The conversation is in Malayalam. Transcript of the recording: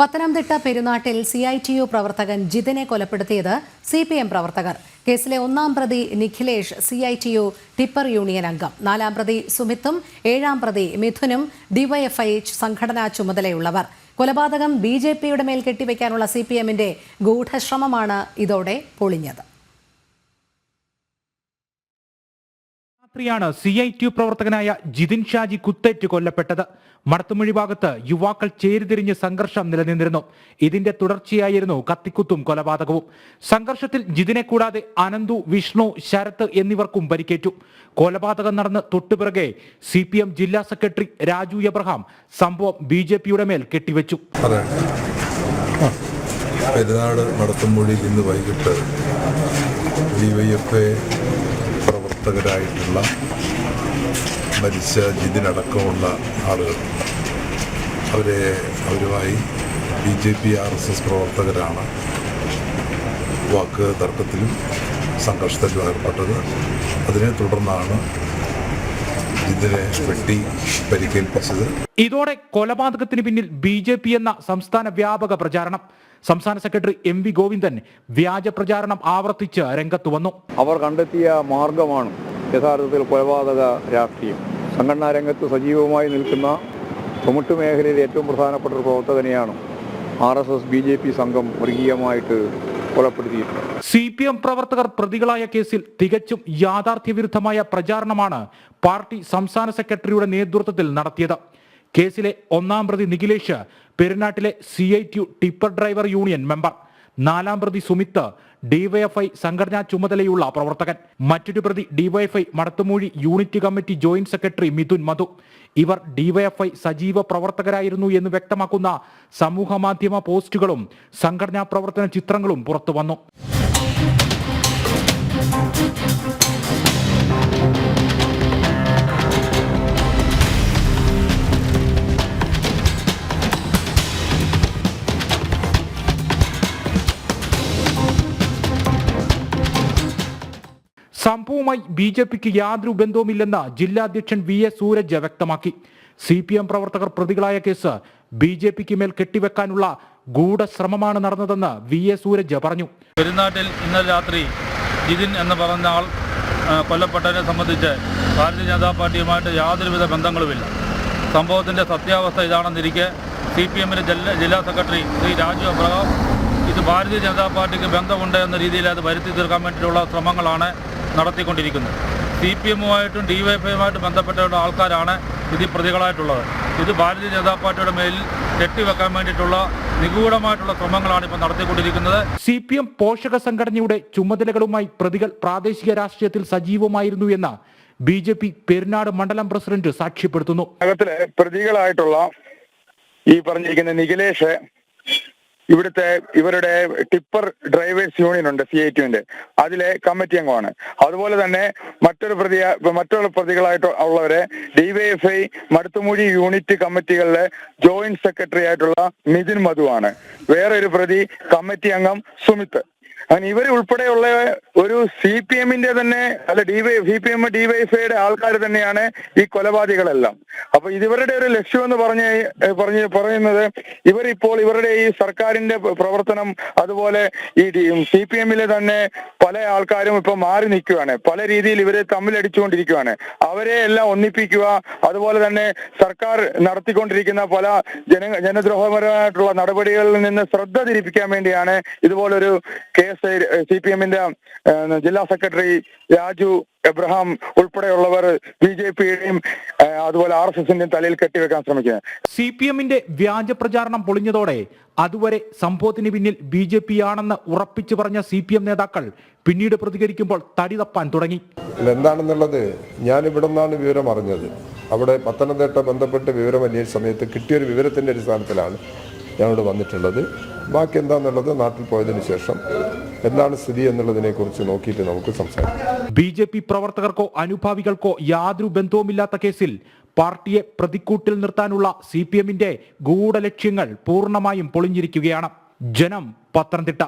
പത്തനംതിട്ട പെരുന്നാട്ടിൽ സി ഐ ടി യു പ്രവർത്തകൻ ജിതിനെ കൊലപ്പെടുത്തിയത് സി പി എം പ്രവർത്തകർ. കേസിലെ ഒന്നാം പ്രതി Nikhilesh C I T U tipper union അംഗം. നാലാം പ്രതി സുമിത്തും ഏഴാം പ്രതി മിഥുനും ഡിവൈഎഫ്ഐ സംഘടനാ ചുമതലയുള്ളവർ. കൊലപാതകം ബി ജെ പിയുടെ മേൽ കെട്ടിവെക്കാനുള്ള സി പി എമ്മിന്റെ ഗൂഢശ്രമമാണ് ഇതോടെ പൊളിഞ്ഞത്. രാത്രിയാണ് സി ഐ ടി പ്രവർത്തകനായ ജിതിൻ ഷാജി കുത്തേറ്റ് കൊല്ലപ്പെട്ടത്. മടത്തുമൊഴി ഭാഗത്ത് യുവാക്കൾ ചേരിതിരിഞ്ഞ് സംഘർഷം നിലനിന്നിരുന്നു. ഇതിന്റെ തുടർച്ചയായിരുന്നു കത്തിക്കുത്തും കൊലപാതകവും. സംഘർഷത്തിൽ ജിതിനെ കൂടാതെ അനന്തു വിഷ്ണു ശരത് എന്നിവർക്കും പരിക്കേറ്റു. കൊലപാതകം നടന്ന് തൊട്ടുപിറകെ സി പി എം ജില്ലാ സെക്രട്ടറി രാജു എബ്രഹാം സംഭവം ബി ജെ പിയുടെ മേൽ കെട്ടിവെച്ചു. പെരുന്നാട് നടത്തുമൊഴി ഇന്ന് വൈകിട്ട് ഡിവൈഎഫ്ഐ പ്രവർത്തകരായിട്ടുള്ള മരിച്ച ജിതിനടക്കമുള്ള ആളുകൾ. അവരെ അവരുമായി B J P R S S പ്രവർത്തകരാണ് വാക്ക് തർക്കത്തിലും സംഘർഷത്തിലും ഏർപ്പെട്ടത് അതിനെ തുടർന്നാണ് ജിതിനെ വെട്ടി പരിക്കേൽപ്പിച്ചത്. ഇതോടെ കൊലപാതകത്തിന് പിന്നിൽ ബി ജെ പി എന്ന സംസ്ഥാന വ്യാപക പ്രചാരണം. സംസ്ഥാന സെക്രട്ടറി എം വി ഗോവിന്ദൻ വ്യാജ പ്രചാരണം ആവർത്തിച്ച് രംഗത്ത് വന്നു. അവർ കണ്ടെത്തിയ മാർഗമാണ് യഥാർത്ഥത്തിൽ കൊലപാതക രാഷ്ട്രീയം. സംഘടനാ രംഗത്ത് സജീവമായി നിൽക്കുന്ന ചുമട്ട് മേഖലയിൽ ഏറ്റവും പ്രധാനപ്പെട്ട ഒരു പ്രവർത്തകനെയാണ് R S S B J P സംഘം മൃഗീയമായിട്ട് കൊലപ്പെടുത്തിയിട്ടുള്ളത് സി പി എം പ്രവർത്തകർ പ്രതികളായ കേസിൽ തികച്ചും യാഥാർത്ഥ്യവിരുദ്ധമായ പ്രചാരണമാണ് പാർട്ടി സംസ്ഥാന സെക്രട്ടറിയുടെ നേതൃത്വത്തിൽ നടത്തിയത്. കേസിലെ ഒന്നാം പ്രതി Nikhilesh പെരുന്നാട്ടിലെ C I tipper driver union member. നാലാം പ്രതി സുമിത്ത് ഡിവൈഎഫ്ഐ സംഘടനാ ചുമതലയുള്ള പ്രവർത്തകൻ. മറ്റൊരു പ്രതി DYFI Madathumoozhy unit committee joint secretary Mithun Madhu. ഇവർ ഡിവൈഎഫ്ഐ സജീവ പ്രവർത്തകരായിരുന്നു എന്ന് വ്യക്തമാക്കുന്ന സമൂഹമാധ്യമ പോസ്റ്റുകളും സംഘടനാ പ്രവർത്തന ചിത്രങ്ങളും പുറത്തു സംഭവവുമായി ബി ജെ പിക്ക് യാതൊരു ബന്ധവുമില്ലെന്ന് ജില്ലാ അധ്യക്ഷൻ വി എസ് സൂരജ് വ്യക്തമാക്കി. സി പി എം പ്രവർത്തകർ പ്രതികളായ കേസ് ബി ജെ പിക്ക് മേൽ കെട്ടിവെക്കാനുള്ള ഗൂഢശ്രമമാണ് നടന്നതെന്ന് വി എസ് സൂരജ് പറഞ്ഞു. പെരുന്നാട്ടിൽ ഇന്നലെ രാത്രി ജിതിൻ എന്ന് പറഞ്ഞ ആൾ കൊല്ലപ്പെട്ടതിനെ സംബന്ധിച്ച് ഭാരതീയ ജനതാ പാർട്ടിയുമായിട്ട് യാതൊരുവിധ ബന്ധങ്ങളുമില്ല. സംഭവത്തിന്റെ സത്യാവസ്ഥ ഇതാണെന്നിരിക്കെ സി പി എമ്മിന്റെ ജില്ലാ ജില്ലാ സെക്രട്ടറി ശ്രീ രാജു അബ്രഹാം ഇത് ഭാരതീയ ജനതാ പാർട്ടിക്ക് ബന്ധമുണ്ട് എന്ന രീതിയിൽ അത് വരുത്തി തീർക്കാൻ വേണ്ടിയിട്ടുള്ള ശ്രമങ്ങളാണ് നടത്തിക്കൊണ്ടിരിക്കുന്നത് സി പി എമ്മുമായിട്ടും ഡി വൈ എഫ് ഐയുമായിട്ട് ബന്ധപ്പെട്ട ആൾക്കാരാണ് ഇതിൽ പ്രതികളായിട്ടുള്ളത്. ഇത് ഭാരതീയ ജനതാ പാർട്ടിയുടെ മേലിൽ കെട്ടിവെക്കാൻ വേണ്ടിയിട്ടുള്ള നിഗൂഢമായിട്ടുള്ള ശ്രമങ്ങളാണ് ഇപ്പോൾ നടത്തിക്കൊണ്ടിരിക്കുന്നത്. സി പി എം പോഷക സംഘടനയുടെ ചുമതലകളുമായി പ്രതികൾ പ്രാദേശിക രാഷ്ട്രീയത്തിൽ സജീവമായിരുന്നു എന്ന് ബി ജെ പി പെരുന്നാട് മണ്ഡലം പ്രസിഡന്റ് സാക്ഷ്യപ്പെടുത്തുന്നു. പ്രതികളായിട്ടുള്ള ഈ പറഞ്ഞിരിക്കുന്ന നിഖിലേഷ് ഇവിടുത്തെ ഇവരുടെ ടിപ്പർ ഡ്രൈവേഴ്സ് യൂണിയൻ ഉണ്ട് സി ഐ ടിന്റെ അതിലെ കമ്മിറ്റി അംഗമാണ്. അതുപോലെ തന്നെ മറ്റൊരു പ്രതി മറ്റുള്ള പ്രതികളായിട്ട് ഉള്ളവരെ ഡിവൈഎഫ്ഐ മടുത്തുമൂഴി യൂണിറ്റ് കമ്മിറ്റികളിലെ ജോയിന്റ് സെക്രട്ടറി ആയിട്ടുള്ള നിതിൻ മധുവാണ് വേറൊരു പ്രതി കമ്മിറ്റി അംഗം സുമിത്ത്. അങ്ങനെ ഇവർ ഉൾപ്പെടെയുള്ള ഒരു സി പി എമ്മിന്റെ തന്നെ അല്ല ഡിവൈ സി പി എം ഡിവൈഎഫ്ഐയുടെ ആൾക്കാർ തന്നെയാണ് ഈ കൊലപാതകളെല്ലാം അപ്പൊ ഇതിവരുടെ ഒരു ലക്ഷ്യം എന്ന് പറഞ്ഞ് പറഞ്ഞ് പറയുന്നത് ഇവരിപ്പോൾ ഇവരുടെ ഈ സർക്കാരിന്റെ പ്രവർത്തനം അതുപോലെ ഈ സി പി എമ്മിലെ തന്നെ പല ആൾക്കാരും ഇപ്പൊ മാറി നിൽക്കുകയാണ്. പല രീതിയിൽ ഇവരെ തമ്മിൽ തമ്മിലടിച്ചുകൊണ്ടിരിക്കുകയാണ്. അവരെ എല്ലാം ഒന്നിപ്പിക്കുക അതുപോലെ തന്നെ സർക്കാർ നടത്തിക്കൊണ്ടിരിക്കുന്ന പല ജന ജനദ്രോഹപരമായിട്ടുള്ള നടപടികളിൽ നിന്ന് ശ്രദ്ധ തിരിപ്പിക്കാൻ വേണ്ടിയാണ് ഇതുപോലൊരു കേസ് സി പി എമ്മിന്റെ ജില്ലാ സെക്രട്ടറി രാജു എബ്രഹാം ഉൾപ്പെടെയുള്ളവർ ബി ജെ പിയുടെയും അതുപോലെ ആർ എസ് എസിന്റെയും തലയിൽ കെട്ടിവെക്കാൻ ശ്രമിക്കുന്നത് സി പി എമ്മിന്റെ വ്യാജ പ്രചാരണം പൊളിഞ്ഞതോടെ അതുവരെ സംഭവത്തിന് പിന്നിൽ ബി ജെ പി ആണെന്ന് ഉറപ്പിച്ചു പറഞ്ഞ സി പി എം നേതാക്കൾ പിന്നീട് പ്രതികരിക്കുമ്പോൾ തടി തപ്പാൻ തുടങ്ങി. എന്താണെന്നുള്ളത് ഞാൻ ഇവിടെ നിന്നാണ് വിവരം അറിഞ്ഞത്. അവിടെ പത്തനംതിട്ട ബന്ധപ്പെട്ട് വിവരം അന്വേഷിച്ച സമയത്ത് കിട്ടിയൊരു വിവരത്തിന്റെ അടിസ്ഥാനത്തിലാണ് ഞാനിവിടെ വന്നിട്ടുള്ളത്. ബാക്കി എന്താണെന്നുള്ളത് നാട്ടിൽ പോയതിനു ശേഷം എന്താണ് സ്ഥിതി എന്നുള്ളതിനെ കുറിച്ച് നോക്കിയിട്ട് നമുക്ക് സംസാരിക്കാം. ബി ജെ പി പ്രവർത്തകർക്കോ അനുഭാവികൾക്കോ യാതൊരു ബന്ധവുമില്ലാത്ത കേസിൽ പാർട്ടിയെ പ്രതിക്കൂട്ടിൽ നിർത്താനുള്ള സി പി എമ്മിന്റെ ഗൂഢലക്ഷ്യങ്ങൾ പൂർണമായും പൊളിഞ്ഞിരിക്കുകയാണ്. ജനം പത്തനംതിട്ട.